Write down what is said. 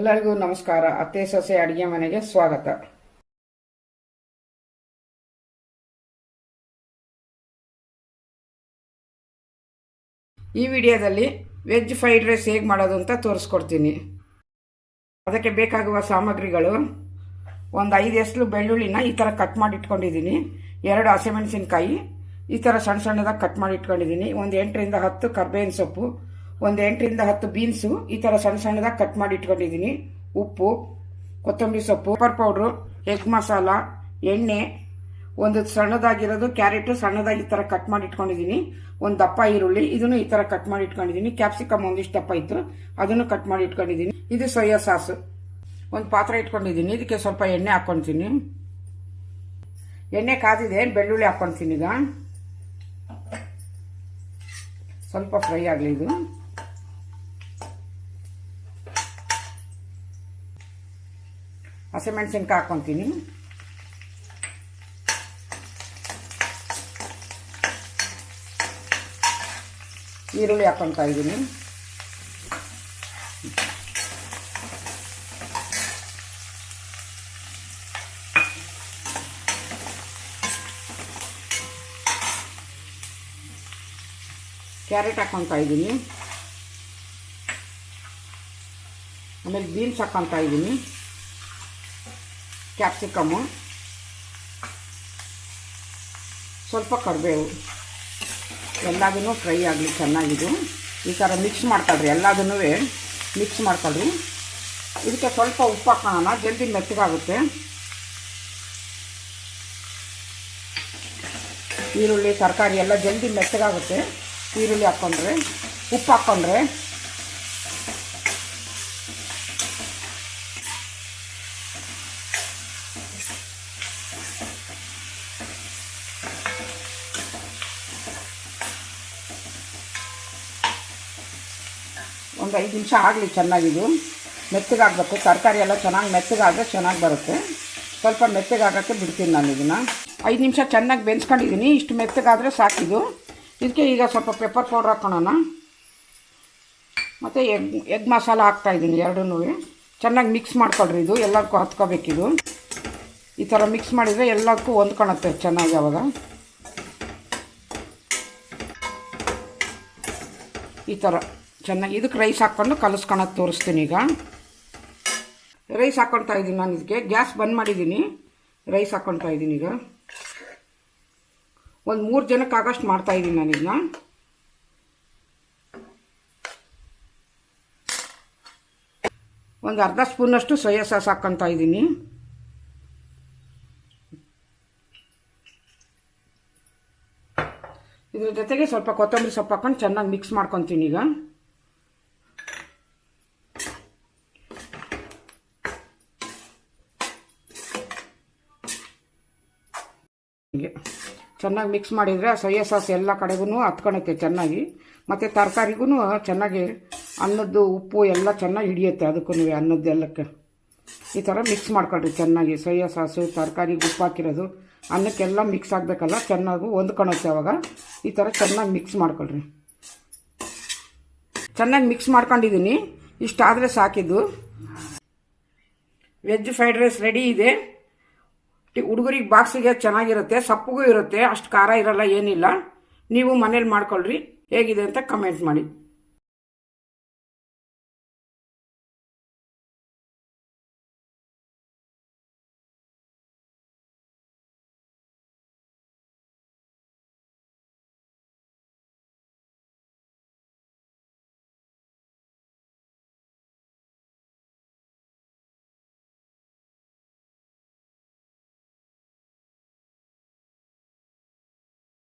ಎಲ್ಲರಿಗೂ ನಮಸ್ಕಾರ. ಅತ್ತೆ, ಸೊಸೆ, ಅಡಿಗೆ ಮನೆಗೆ ಸ್ವಾಗತ. ಈ ವಿಡಿಯೋದಲ್ಲಿ ವೆಜ್ ಫ್ರೈಡ್ ರೈಸ್ ಹೇಗೆ ಮಾಡೋದು ಅಂತ ತೋರಿಸ್ಕೊಡ್ತೀನಿ. ಅದಕ್ಕೆ ಬೇಕಾಗುವ ಸಾಮಗ್ರಿಗಳು. ಒಂದು ಐದು ಎಸ್ಲು ಬೆಳ್ಳುಳ್ಳಿನ ಈ ಥರ ಕಟ್ ಮಾಡಿ ಇಟ್ಕೊಂಡಿದ್ದೀನಿ ಎರಡು ಹಸಿಮೆಣಸಿನ್ಕಾಯಿ. ಈ ಥರ ಸಣ್ಣ ಸಣ್ಣದಾಗಿ ಕಟ್ ಮಾಡಿ ಇಟ್ಕೊಂಡಿದ್ದೀನಿ ಒಂದು ಎಂಟರಿಂದ ಹತ್ತು ಕರ್ಬೇವಿನ ಸೊಪ್ಪು. ಒಂದು ಎಂಟರಿಂದ ಹತ್ತು ಬೀನ್ಸು ಈ ಥರ ಸಣ್ಣ ಸಣ್ಣದಾಗಿ ಕಟ್ ಮಾಡಿ ಇಟ್ಕೊಂಡಿದ್ದೀನಿ. ಉಪ್ಪು, ಕೊತ್ತಂಬರಿ ಸೊಪ್ಪು ಪೆಪ್ಪರ್ ಪೌಡ್ರು ಎಗ್ ಮಸಾಲ ಎಣ್ಣೆ, ಒಂದು ಸಣ್ಣದಾಗಿರೋದು ಕ್ಯಾರೆಟು ಸಣ್ಣದಾಗಿ ಈ ಥರ ಕಟ್ ಮಾಡಿ ಇಟ್ಕೊಂಡಿದ್ದೀನಿ. ಒಂದು ದಪ್ಪ ಈರುಳ್ಳಿ, ಇದನ್ನು ಈ ಥರ ಕಟ್ ಮಾಡಿ ಇಟ್ಕೊಂಡಿದ್ದೀನಿ. ಕ್ಯಾಪ್ಸಿಕಮ್ ಒಂದಿಷ್ಟು ದಪ್ಪ ಇತ್ತು. ಅದನ್ನು ಕಟ್ ಮಾಡಿ ಇಟ್ಕೊಂಡಿದ್ದೀನಿ. ಇದು ಸೋಯಾ ಸಾಸು ಒಂದು ಪಾತ್ರೆ ಇಟ್ಕೊಂಡಿದ್ದೀನಿ. ಇದಕ್ಕೆ ಸ್ವಲ್ಪ ಎಣ್ಣೆ ಹಾಕ್ಕೊತೀನಿ. ಎಣ್ಣೆ ಕಾದಿದೆ ಬೆಳ್ಳುಳ್ಳಿ ಹಾಕ್ಕೊತೀನಿ ಈಗ. ಸ್ವಲ್ಪ ಫ್ರೈ ಆಗಲಿ ಇದು. ಹಸಿಮೆಣಸಿನ್ಕಾಯಿ ಹಾಕ್ಕೊತೀನಿ ಈರುಳ್ಳಿ ಹಾಕ್ಕೊತಾ ಇದ್ದೀನಿ. ಕ್ಯಾರೆಟ್ ಹಾಕ್ಕೊತಾ ಇದ್ದೀನಿ. ಆಮೇಲೆ ಬೀನ್ಸ್ ಹಾಕ್ಕೊತಾ ಇದ್ದೀನಿ. ಕ್ಯಾಪ್ಸಿಕಮ್ಮು. ಸ್ವಲ್ಪ ಕರಿಬೇವು. ಎಲ್ಲದೂ ಫ್ರೈ ಆಗಲಿ ಚೆನ್ನಾಗಿದು ಈ ಥರ ಮಿಕ್ಸ್ ಮಾಡ್ಕೊಳ್ರಿ ಎಲ್ಲದನ್ನೂ ಮಿಕ್ಸ್ ಮಾಡ್ಕೊಳ್ರಿ ಇದಕ್ಕೆ ಸ್ವಲ್ಪ ಉಪ್ಪು ಹಾಕೋಣ, ಜಲ್ದಿ ಮೆತ್ತಗಾಗುತ್ತೆ. ಈರುಳ್ಳಿ, ತರಕಾರಿ ಎಲ್ಲ ಜಲ್ದಿ ಮೆತ್ತಗಾಗುತ್ತೆ. ಈರುಳ್ಳಿ ಹಾಕ್ಕೊಂಡ್ರೆ ಉಪ್ಪು ಹಾಕ್ಕೊಂಡ್ರೆ ಒಂದು ಐದು ನಿಮಿಷ ಆಗಲಿ ಚೆನ್ನಾಗಿದು ಮೆತ್ತಗಾಗಬೇಕು. ತರಕಾರಿ ಎಲ್ಲ ಚೆನ್ನಾಗಿ ಮೆತ್ತಗಾದರೆ ಚೆನ್ನಾಗಿ ಬರುತ್ತೆ. ಸ್ವಲ್ಪ ಮೆತ್ತಗಾಗೋಕ್ಕೆ ಬಿಡ್ತೀನಿ ನಾನು ಇದನ್ನು. ಐದು ನಿಮಿಷ ಚೆನ್ನಾಗಿ ಬೆನ್ಸ್ಕೊಂಡಿದ್ದೀನಿ ಇಷ್ಟು ಮೆತ್ತಗಾದರೆ ಸಾಕಿದು ಇದಕ್ಕೆ ಈಗ ಸ್ವಲ್ಪ ಪೆಪ್ಪರ್ ಪೌಡ್ರ್ ಹಾಕ್ಕೊಳ್ಳೋಣ ಮತ್ತು ಎಗ್ ಎಗ್ ಮಸಾಲ ಹಾಕ್ತಾಯಿದ್ದೀನಿ ಎರಡೂ ಚೆನ್ನಾಗಿ ಮಿಕ್ಸ್ ಮಾಡ್ಕೊಳ್ರಿ ಇದು. ಎಲ್ಲದಕ್ಕೂ ಹತ್ಕೋಬೇಕಿದು ಈ ಥರ ಮಿಕ್ಸ್ ಮಾಡಿದರೆ ಎಲ್ಲದಕ್ಕೂ ಹೊಂದ್ಕೊಳತ್ತೆ ಚೆನ್ನಾಗಿ ಅವಾಗ. ಈ ಥರ ಚೆನ್ನಾಗಿ ಇದಕ್ಕೆ ರೈಸ್ ಹಾಕ್ಕೊಂಡು ಕಲಿಸ್ಕೊಳಕ್ಕೆ ತೋರಿಸ್ತೀನಿ ಈಗ. ರೈಸ್ ಹಾಕ್ಕೊಳ್ತಾ ಇದ್ದೀನಿ ನಾನು ಇದಕ್ಕೆ. ಗ್ಯಾಸ್ ಬಂದ್ ಮಾಡಿದ್ದೀನಿ. ರೈಸ್ ಹಾಕ್ಕೊಳ್ತಾ ಇದ್ದೀನಿ ಈಗ. ಒಂದು ಮೂರು ಜನಕ್ಕೆ ಆಗಷ್ಟು ಮಾಡ್ತಾ ಇದ್ದೀನಿ ನಾನು ಇದನ್ನ. ಒಂದು ಅರ್ಧ ಸ್ಪೂನಷ್ಟು ಸೋಯಾ ಸಾಸ್ ಹಾಕ್ಕೊತಾ ಇದ್ದೀನಿ. ಇದ್ರ ಜೊತೆಗೆ ಸ್ವಲ್ಪ ಕೊತ್ತಂಬರಿ ಸೊಪ್ಪು ಹಾಕೊಂಡು ಚೆನ್ನಾಗಿ ಮಿಕ್ಸ್ ಮಾಡ್ಕೊತೀನಿ ಈಗ. ಹೀಗೆ. ಚೆನ್ನಾಗಿ ಮಿಕ್ಸ್ ಮಾಡಿದರೆ ಸೊಯಾ ಸಾಸ್ ಎಲ್ಲ ಕಡೆಗೂ ಹತ್ಕೊಳಕ್ಕೆ ಚೆನ್ನಾಗಿ. ಮತ್ತು ತರಕಾರಿಗೂ ಚೆನ್ನಾಗಿ ಅನ್ನದ್ದು ಉಪ್ಪು ಎಲ್ಲ ಚೆನ್ನಾಗಿ ಹಿಡಿಯುತ್ತೆ ಅದಕ್ಕೂ ಅನ್ನದ್ದೆಲ್ಲಕ್ಕೆ. ಈ ಥರ ಮಿಕ್ಸ್ ಮಾಡ್ಕೊಳ್ರಿ ಚೆನ್ನಾಗಿ. ಸೊಯ್ಯ ಸಾಸು, ತರಕಾರಿ, ಉಪ್ಪು ಹಾಕಿರೋದು ಅನ್ನಕ್ಕೆಲ್ಲ ಮಿಕ್ಸ್ ಆಗಬೇಕಲ್ಲ, ಚೆನ್ನಾಗಿ ಹೊಂದ್ಕೊಳುತ್ತೆ ಅವಾಗ. ಈ ಥರ ಚೆನ್ನಾಗಿ ಮಿಕ್ಸ್ ಮಾಡ್ಕೊಳ್ರಿ. ಚೆನ್ನಾಗಿ ಮಿಕ್ಸ್ ಮಾಡ್ಕೊಂಡಿದ್ದೀನಿ ಇಷ್ಟಾದರೆ ಸಾಕಿದ್ದು. ವೆಜ್ ಫ್ರೈಡ್ ರೈಸ್ ರೆಡಿ ಇದೆ. ಹುಡುಗರಿಗೆ ಬಾಕ್ಸಿಗೆ ಚೆನ್ನಾಗಿರುತ್ತೆ, ಸಪ್ಪಗೂ ಇರುತ್ತೆ, ಅಷ್ಟು ಖಾರ ಇರಲ್ಲ, ಏನಿಲ್ಲ. ನೀವು ಮನೇಲಿ ಮಾಡ್ಕೊಳ್ರಿ, ಹೇಗಿದೆ ಅಂತ ಕಮೆಂಟ್ ಮಾಡಿ.